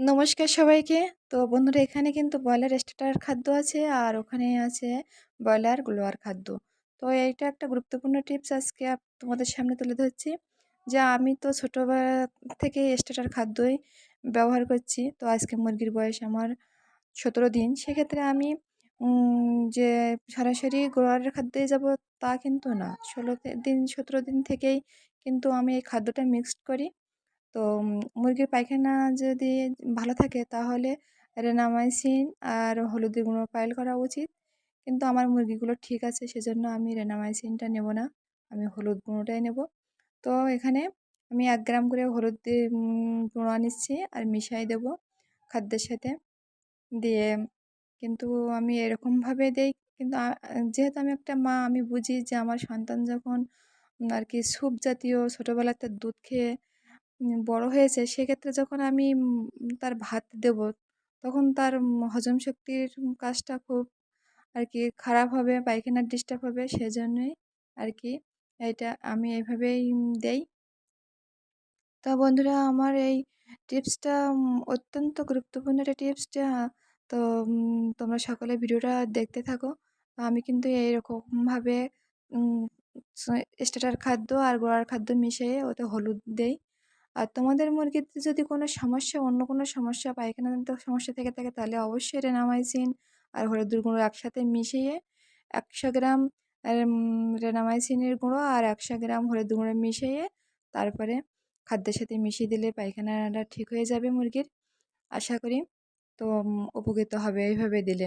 নমস্কার সবাইকে। তো বন্ধুরা, এখানে কিন্তু ব্রয়লার স্টার্টার খাদ্য আছে আর ওখানে আছে ব্রয়লার গ্লোয়ার খাদ্য। তো এইটা একটা গুরুত্বপূর্ণ টিপস আজকে তোমাদের সামনে তুলে ধরছি যে আমি তো ছোটোবেলা থেকে স্টার্টার খাদ্যই ব্যবহার করছি। তো আজকে মুরগির বয়স আমার সতেরো দিন। সেক্ষেত্রে আমি যে সরাসরি গ্লোয়ারের খাদ্যে যাব তা কিন্তু না। ষোলো দিন সতেরো দিন থেকেই কিন্তু আমি এই খাদ্যটা মিক্সড করি। তো মুরগির পায়খানা যদি ভালো থাকে তাহলে রেনামাইসিন আর হলুদের গুঁড়ো পাইল করা উচিত। কিন্তু আমার মুরগিগুলো ঠিক আছে সেজন্য আমি রেনামাইসিনটা নেব না, আমি হলুদ গুঁড়োটাই নেব। তো এখানে আমি এক গ্রাম করে হলুদ গুঁড়ো নিচ্ছি আর মিশাই দেব খাদ্যের সাথে। দিয়ে কিন্তু আমি এরকমভাবে দেই কিন্তু যেহেতু আমি একটা মা আমি বুঝি যে আমার সন্তান যখন আর কি স্যুপ জাতীয় ছোটোবেলাতে দুধ খেয়ে বড় হয়েছে, সেক্ষেত্রে যখন আমি তার ভাত দেব, তখন তার হজম শক্তির কাজটা খুব আর কি খারাপ হবে, পায়খানার ডিস্টার্ব হবে, সেজন্যই আর কি এটা আমি এইভাবেই দেই। তা বন্ধুরা, আমার এই টিপসটা অত্যন্ত গুরুত্বপূর্ণ একটা টিপসটা তো তোমরা সকলে ভিডিওটা দেখতে থাকো। আমি কিন্তু এইরকমভাবে স্টার্টার খাদ্য আর গোড়ার খাদ্য মিশিয়ে ওতে হলুদ দেই। আর তোমাদের মুরগিতে যদি কোনো সমস্যা, অন্য কোনো সমস্যা পায়খানাজনিত সমস্যা থেকে থাকে, তাহলে অবশ্যই রেনামাইসিন আর হলুদের গুঁড়ো একসাথে মিশিয়ে একশো গ্রাম রেনামাইসিনের গুঁড়ো আর একশো গ্রাম হলুদ গুঁড়ো মিশিয়ে তারপরে খাদ্যের সাথে মিশিয়ে দিলে পায়খানাটা ঠিক হয়ে যাবে মুরগির। আশা করি তো উপকৃত হবে এইভাবে দিলে।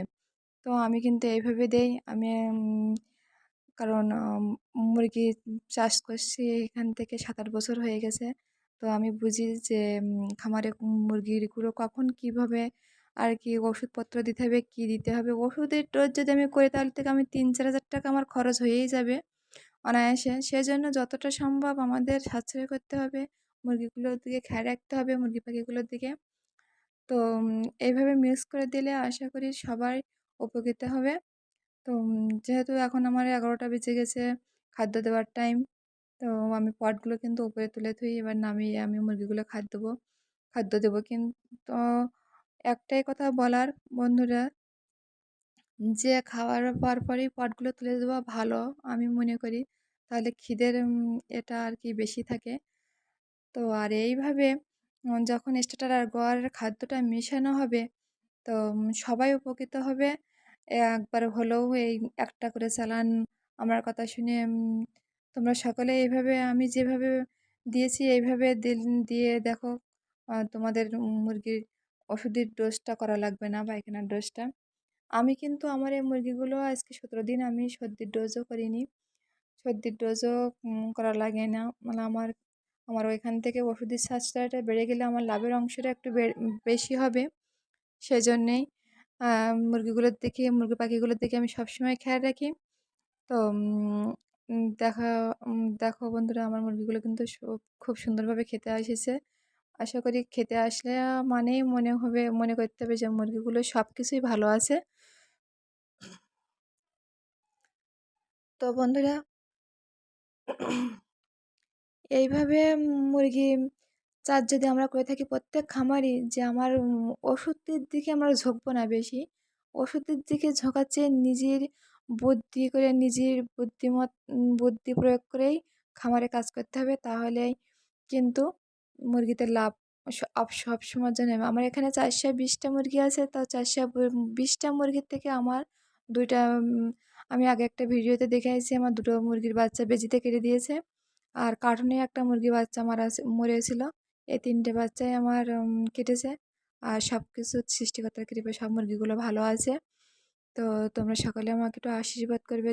তো আমি কিন্তু এইভাবে দেই। আমি কারণ মুরগি চাষ করছি এখান থেকে সাত আট বছর হয়ে গেছে। তো আমি বুঝি যে খামারে মুরগিরগুলো কখন কীভাবে আর কি ওষুধপত্র দিতে হবে, কী দিতে হবে? ওষুধের ডোজ যদি আমি করি তাহলে থেকে আমি তিন চার হাজার টাকা আমার খরচ হয়েই যাবে অনায়াসে। সেজন্য যতটা সম্ভব আমাদের সাশ্রয় করতে হবে, মুরগিগুলোর দিকে খেয়াল রাখতে হবে, মুরগি পাখিগুলোর দিকে। তো এইভাবে মিক্স করে দিলে আশা করি সবাই উপকৃত হবে। তো যেহেতু এখন আমার এগারোটা বেজে গেছে, খাদ্য দেওয়ার টাইম। তো আমি পটগুলো কিন্তু উপরে তুলে থুই এবার নামিয়ে আমি মুরগিগুলো খাদ্য দেবো খাদ্য দেবো কিন্তু একটাই কথা বলার বন্ধুরা, যে খাওয়ার পর পরই পটগুলো তুলে দেওয়া ভালো আমি মনে করি, তাহলে খিদের এটা আর কি বেশি থাকে। তো আর এইভাবে যখন স্টার্টার আর গোয়ারের খাদ্যটা মেশানো হবে, তো সবাই উপকৃত হবে। একবার হলেও এই একটা করে চালান, আমার কথা শুনে তোমরা সকলে এইভাবে আমি যেভাবে দিয়েছি, এইভাবে দিয়ে দেখো তোমাদের মুরগির ওষুধের ডোজটা করা লাগবে না পায়খানার ডোজটা আমি কিন্তু আমার এই মুরগিগুলো আজকে সতেরো দিন আমি সর্দির ডোজও করিনি। সর্দির ডোজও করা লাগে না। মানে আমার আমার ওইখান থেকে ওষুধের সাশ্রয়টা বেড়ে গেলে আমার লাভের অংশটা একটু বেশি হবে। সেজন্যেই মুরগিগুলোর দিকে, মুরগি পাখিগুলোর দিকে আমি সবসময় খেয়াল রাখি। তো দেখা দেখো বন্ধুরা, আমার মুরগিগুলো কিন্তু খুব সুন্দরভাবে খেতে এসেছে। আশা করি খেতে আসলে মানেই মনে হবে, মনে করতে হবে যে মুরগিগুলো সব কিছুই ভালো আছে। তো বন্ধুরা, এইভাবে মুরগি চাষ যদি আমরা করে থাকি প্রত্যেক খামারই যে আমার ওষুধের দিকে আমরা ঝোঁকবো না বেশি। ওষুধের দিকে ঝোঁকাচ্ছে নিজের বুদ্ধি করে নিজের বুদ্ধিমত বুদ্ধি প্রয়োগ করেই খামারে কাজ করতে হবে। তাহলেই কিন্তু মুরগিতে লাভ সব সময়ের জন্য আমার এখানে চারশো বিশটা মুরগি আছে। তা চারশো বিশটা মুরগির থেকে আমার দুইটা আমি আগে একটা ভিডিওতে দেখে আসছি। আমার দুটো মুরগির বাচ্চা বেজিতে কেটে দিয়েছে। আর কার্টুনে একটা মুরগি বাচ্চা মারা মরেছিল। এই তিনটে বাচ্চাই আমার কেটেছে। আর সব কিছু সৃষ্টিকর্তার কৃপে সব মুরগিগুলো ভালো আছে। তো তোমরা সকালে আমাকে একটু আশীর্বাদ করবে।